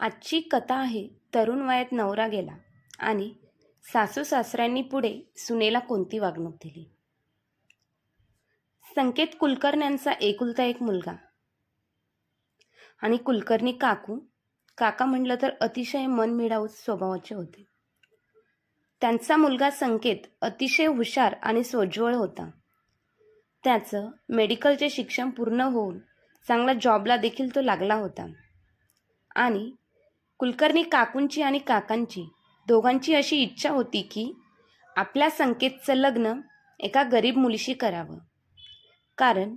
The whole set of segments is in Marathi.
आजची कथा आहे तरुण वयात नवरा गेला आणि सासू सासऱ्यांनी पुढे सुनेला कोणती वागणूक दिली? संकेत कुलकर्ण्यांचा एकुलता एक मुलगा आणि कुलकर्णी काकू. काका म्हटलं तर अतिशय मनमिळावू स्वभावाचे होते. त्यांचा मुलगा संकेत अतिशय हुशार आणि सोज्वळ होता. त्याचं मेडिकलचे शिक्षण पूर्ण होऊन चांगला जॉबला देखील तो लागला होता. आणि कुलकर्णी काकूंची आणि काकांची दोघांची अशी इच्छा होती की आपल्या संकेतचं लग्न एका गरीब मुलीशी करावं. कारण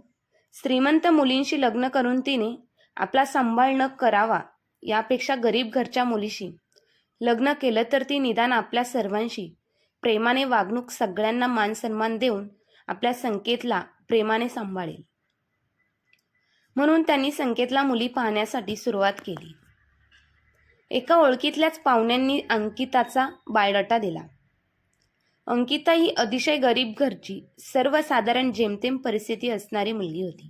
श्रीमंत मुलींशी लग्न करून तिने आपला सांभाळ न करावा यापेक्षा गरीब घरच्या मुलीशी लग्न केलं तर ती निदान आपल्या सर्वांशी प्रेमाने वागणूक सगळ्यांना मान सन्मान देऊन आपल्या संकेतला प्रेमाने सांभाळेल. म्हणून त्यांनी संकेतला मुली पाहण्यासाठी सुरुवात केली. एका ओळखीतल्याच पाहुण्यांनी अंकिताचा बायोडाटा दिला. अंकिता ही अतिशय गरीब घरची सर्वसाधारण जेमतेम परिस्थिती असणारी मुलगी होती.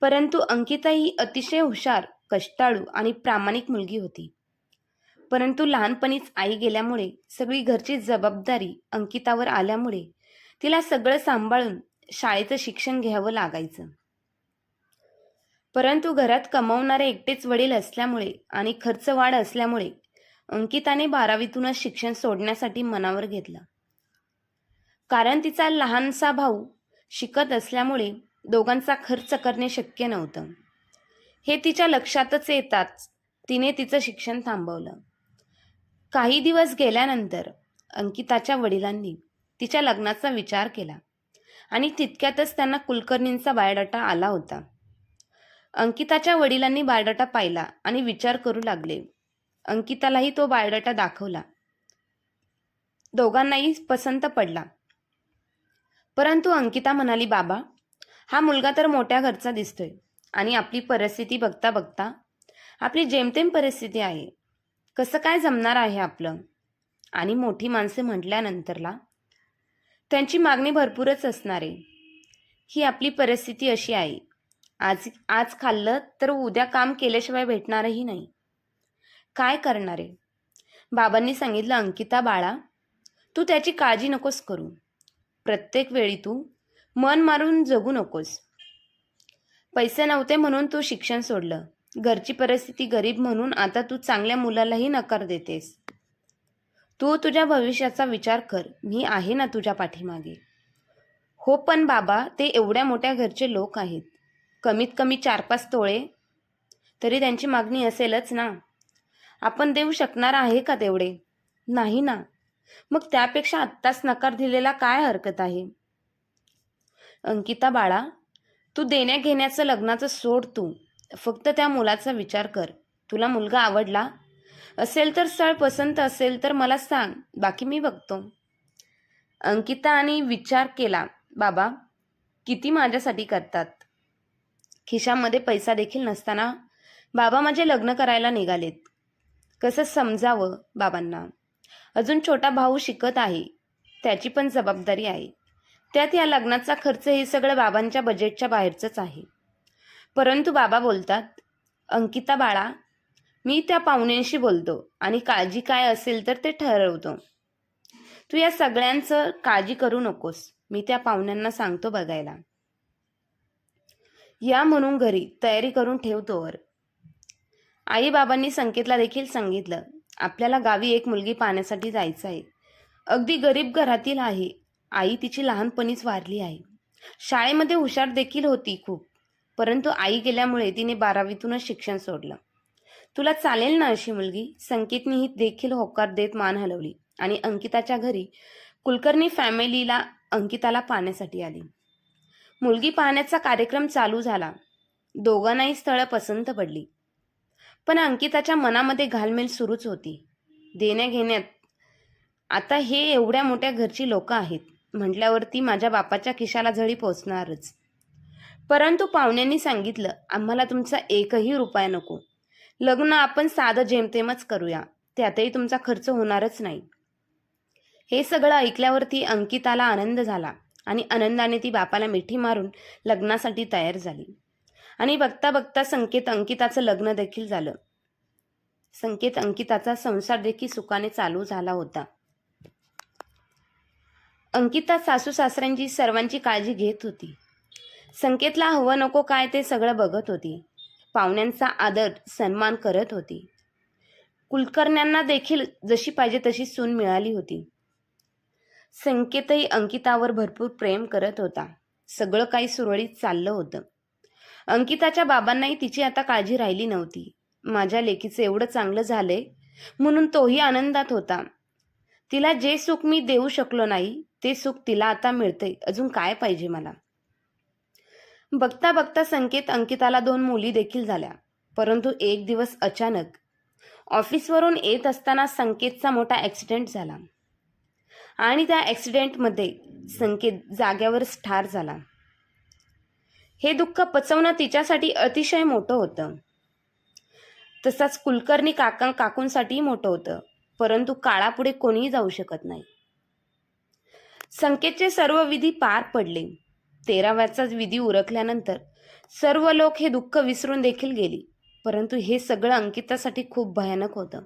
परंतु अंकिता ही अतिशय हुशार कष्टाळू आणि प्रामाणिक मुलगी होती. परंतु लहानपणीच आई गेल्यामुळे सगळी घरची जबाबदारी अंकितावर आल्यामुळे तिला सगळं सांभाळून शाळेचं शिक्षण घ्यावं लागायचं. परंतु घरात कमावणारे एकटेच वडील असल्यामुळे आणि खर्च वाढ असल्यामुळे अंकिताने बारावीतूनच शिक्षण सोडण्यासाठी मनावर घेतलं. कारण तिचा लहानसा भाऊ शिकत असल्यामुळे दोघांचा खर्च करणे शक्य नव्हतं. हे तिच्या लक्षातच येताच तिने तिचं शिक्षण थांबवलं. काही दिवस गेल्यानंतर अंकिताच्या वडिलांनी तिच्या लग्नाचा विचार केला आणि तितक्यातच त्यांना कुलकर्णींचा बायोडाटा आला होता. अंकिताच्या वडिलांनी बायोडाटा पाहिला आणि विचार करू लागले. अंकितालाही तो बायोडाटा दाखवला. दोघांनाही पसंत पडला. परंतु अंकिता म्हणाली बाबा हा मुलगा तर मोठ्या घरचा दिसतोय आणि आपली परिस्थिती बघता बघता आपली जेमतेम परिस्थिती आहे. कसं काय जमणार आहे आपलं? आणि मोठी माणसे म्हटल्यानंतरला त्यांची मागणी भरपूरच असणार. आहे ही आपली परिस्थिती अशी आहे. आज आज खाल्लं तर उद्या काम केल्याशिवाय भेटणारही नाही. काय करणार आहे? बाबांनी सांगितलं अंकिता बाळा तू त्याची काळजी नकोस करू. प्रत्येक वेळी तू मन मारून जगू नकोस. पैसे नव्हते म्हणून तू शिक्षण सोडलं. घरची परिस्थिती गरीब म्हणून आता तू चांगल्या मुलालाही नकार देतेस. तू तुझ्या भविष्याचा विचार कर. मी आहे ना तुझ्या पाठीमागे. हो पण बाबा ते एवढ्या मोठ्या घरचे लोक आहेत. कमीत कमी चार पाच तोळे तरी त्यांची मागणी असेलच ना. आपण देऊ शकणार आहे का तेवढे? नाही ना. मग त्यापेक्षा आत्ताच नकार दिलेला काय हरकत आहे? अंकिता बाळा तू देण्या घेण्याचं लग्नाचं सोड तू. फक्त त्या मुलाचा विचार कर. तुला मुलगा आवडला? असेल तर स्थळ पसंत असेल तर मला सांग. बाकी मी बघतो. अंकिता आणि विचार केला. बाबा किती माझ्यासाठी करतात? खिशामध्ये पैसा देखील नसताना बाबा माझे लग्न करायला निघालेत. कसं समजावं बाबांना? अजून छोटा भाऊ शिकत आहे. त्याची पण जबाबदारी आहे. त्यात या लग्नाचा खर्च हे सगळं बाबांच्या बजेटच्या बाहेरचंच आहे. परंतु बाबा बोलतात अंकिता बाळा मी त्या पाहुण्यांशी बोलतो आणि काळजी काय असेल तर ते ठरवतो. तू या सगळ्यांचं काळजी करू नकोस. मी त्या पाहुण्यांना सांगतो बघायला. या म्हणून घरी तयारी करून ठेवतोवर आई बाबांनी संकेतला देखील सांगितलं आपल्याला गावी एक मुलगी पाहण्यासाठी जायचं आहे. अगदी गरीब घरातील आहे. आई तिची लहानपणीच वारली आहे. शाळेमध्ये हुशार देखील होती खूप परंतु आई गेल्यामुळे तिने बारावीतूनच शिक्षण सोडलं. तुला चालेल ना अशी मुलगी? संकेतनीही देखील होकार देत मान हलवली आणि अंकिताच्या घरी कुलकर्णी फॅमिलीला अंकिताला पाहण्यासाठी आली. मुलगी पाहण्याचा कार्यक्रम चालू झाला. दोघांनाही स्थळं पसंत पडली. पण अंकिताच्या मनामध्ये घालमेल सुरूच होती. देण्याघेण्यात आता हे एवढ्या मोठ्या घरची लोक आहेत म्हटल्यावरती माझ्या बापाच्या खिशाला झळी पोचणारच. परंतु पाहुण्यांनी सांगितलं आम्हाला तुमचा एकही रुपया नको. लग्न आपण साधं जेमतेमच करूया. त्यातही तुमचा खर्च होणारच नाही. हे सगळं ऐकल्यावरती अंकिताला आनंद झाला. आणि आनंदाने ती बापाला मिठी मारून लग्नासाठी तयार झाली. आणि बघता बघता संकेत अंकिताचं लग्न देखील झालं. संकेत अंकिताचा संसार देखील सुखाने चालू झाला होता. अंकिता सासू सासऱ्यांची सर्वांची काळजी घेत होती. संकेतला हवं नको काय ते सगळं बघत होती. पाहुण्यांचा आदर सन्मान करत होती. कुलकर्ण्यांना देखील जशी पाहिजे तशी सून मिळाली होती. संकेतही अंकितावर भरपूर प्रेम करत होता. सगळं काही सुरळीत चाललं होतं. अंकिताच्या बाबांनाही तिची आता काळजी राहिली नव्हती. माझ्या लेकीचं एवढं चांगलं झालंय म्हणून तोही आनंदात होता. तिला जे सुख मी देऊ शकलो नाही ते सुख तिला आता मिळतंय. अजून काय पाहिजे मला? बघता बघता संकेत अंकिताला दोन मुली देखील झाल्या. परंतु एक दिवस अचानक. ऑफिसवरून येत असताना संकेतचा मोठा ॲक्सिडेंट झाला. आणि त्या ॲक्सिडेंटमध्ये संकेत जाग्यावरच ठार झाला. हे दुःख पचवणं तिच्यासाठी अतिशय मोठं होतं. तसाच कुलकर्णी काका काकूंसाठीही मोठं होतं परंतु काळापुढे कोणीही जाऊ शकत नाही. संकेतचे सर्व विधी पार पडले. तेराव्याचाच विधी उरकल्यानंतर सर्व लोक हे दुःख विसरून देखील गेली परंतु हे सगळं अंकितासाठी खूप भयानक होतं.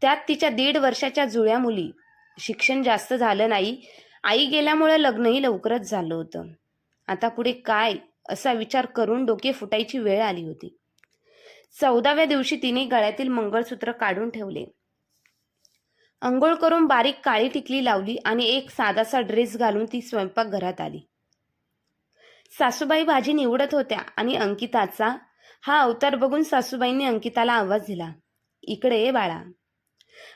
त्यात तिच्या दीड वर्षाच्या जुळ्या मुली शिक्षण जास्त झालं नाही. आई गेल्यामुळे लग्नही लवकरच झालं होतं. आता पुढे काय असा विचार करून डोके फुटायची वेळ आली होती. चौदाव्या दिवशी तिने गळ्यातील मंगळसूत्र काढून ठेवले. अंघोळ करून बारीक काळी टिकली लावली आणि एक साधासा ड्रेस घालून ती स्वयंपाकघरात आली. सासूबाई भाजी निवडत होत्या आणि अंकिताचा हा अवतार बघून सासूबाईंनी अंकिताला आवाज दिला इकडे ये बाळा.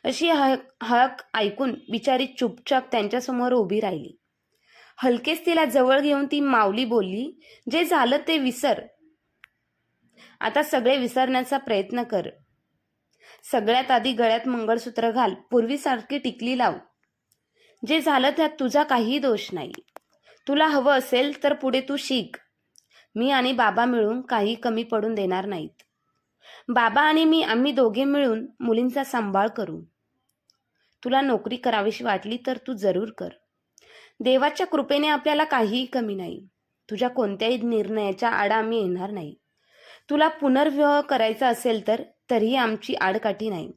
अशी हक हळक ऐकून बिचारी चुपचाप त्यांच्यासमोर उभी राहिली. हलकेच तिला जवळ घेऊन ती माऊली बोलली जे झालं ते विसर. आता सगळे विसरण्याचा प्रयत्न कर. सगळ्यात आधी गळ्यात मंगळसूत्र घाल पूर्वीसारखी टिकली लाव. जे झालं त्यात तुझा काहीही दोष नाही. तुला हवं असेल तर पुढे तू शिक. मी आणि बाबा मिळून काही कमी पडून देणार नाहीत. बाबा आणि मी आम्ही दोघे मिळून मुलींचा सांभाळ करू. तुला नोकरी करावीशी वाटली तर तू जरूर कर. देवाच्या कृपेने आपल्याला काहीही कमी नाही. तुझ्या कोणत्याही निर्णयाच्या आडा आम्ही येणार नाही. तुला पुनर्विवाह करायचा असेल तर तरीही आमची आडकाठी नाही.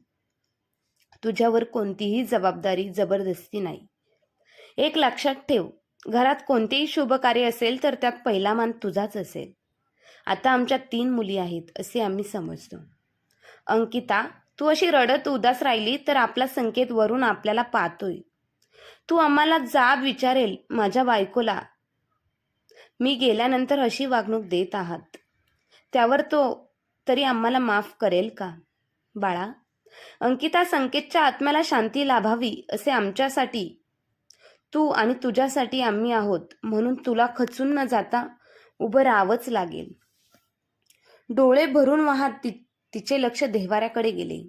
तुझ्यावर कोणतीही जबाबदारी जबरदस्ती नाही. एक लक्षात ठेव घरात कोणतेही शुभ कार्य असेल तर त्यात पहिला मान तुझाच असेल. आता आमच्या तीन मुली आहेत असे आम्ही समजतो. अंकिता तू अशी रडत उदास राहिली तर आपला संकेत वरून आपल्याला पाहतोय. तू आम्हाला जाब विचारेल माझ्या बायकोला. मी गेल्यानंतर अशी वागणूक देत आहात. त्यावर तो तरी आम्हाला माफ करेल का? बाळा अंकिता संकेतच्या आत्म्याला शांती लाभावी असे आमच्यासाठी. तू आणि तुझ्यासाठी आम्ही आहोत म्हणून तुला खचून न जाता उभं राहावंच लागेल. डोळे भरून वाहत ति तिचे लक्ष देवाऱ्याकडे गेले.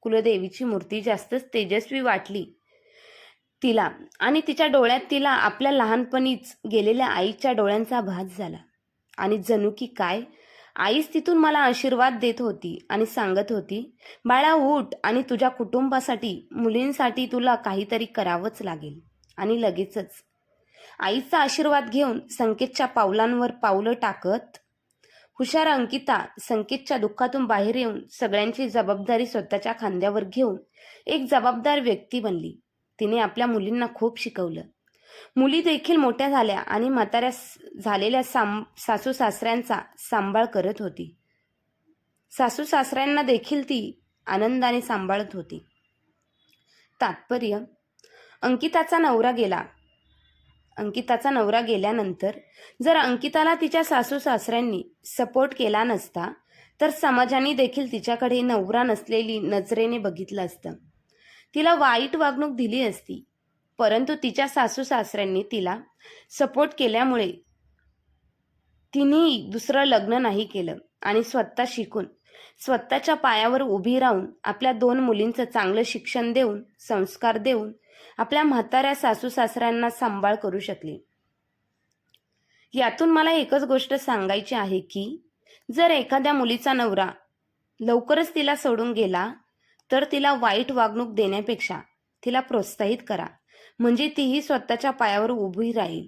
कुलदेवीची मूर्ती जास्तच तेजस्वी वाटली तिला आणि तिच्या डोळ्यात तिला आपल्या लहानपणीच गेलेल्या आईच्या डोळ्यांचा भास झाला. आणि जणू की काय? आईच तिथून मला आशीर्वाद देत होती आणि सांगत होती बाळा उठ आणि तुझ्या कुटुंबासाठी मुलींसाठी तुला काहीतरी करावंच लागेल. आणि लगेचच आईचा आशीर्वाद घेऊन संकेतच्या पावलांवर पावलं टाकत हुशार अंकिता संकेतच्या दुःखातून बाहेर येऊन सगळ्यांची जबाबदारी स्वतःच्या खांद्यावर घेऊन एक जबाबदार व्यक्ती बनली. तिने आपल्या मुलींना खूप शिकवलं. मुली देखील मोठ्या झाल्या आणि म्हाताऱ्या झालेल्या साम सासू सासऱ्यांचा सांभाळ करत होती. सासू सासऱ्यांना देखील ती आनंदाने सांभाळत होती. तात्पर्य अंकिताचा नवरा गेला. अंकिताचा नवरा गेल्यानंतर जर अंकिताला तिच्या सासू सासऱ्यांनी सपोर्ट केला नसता तर समाजाने देखील तिच्याकडे नवरा नसलेली नजरेने बघितलं असतं. तिला वाईट वागणूक दिली असती परंतु तिच्या सासू सासऱ्यांनी तिला सपोर्ट केल्यामुळे तिने दुसरं लग्न नाही केलं आणि स्वतः शिकून स्वतःच्या पायावर उभी राहून आपल्या दोन मुलींचं चांगलं शिक्षण देऊन संस्कार देऊन आपल्या म्हाताऱ्या सासू सासऱ्यांना सांभाळ करू शकली. यातून मला एकच गोष्ट सांगायची आहे की जर एखाद्या मुलीचा नवरा लवकरच तिला सोडून गेला तर तिला वाईट वागणूक देण्यापेक्षा तिला प्रोत्साहित करा. म्हणजे तीही स्वतःच्या पायावर उभी राहील.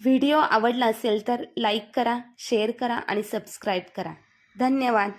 व्हिडिओ आवडला असेल तर लाईक करा शेअर करा आणि सबस्क्राईब करा. धन्यवाद.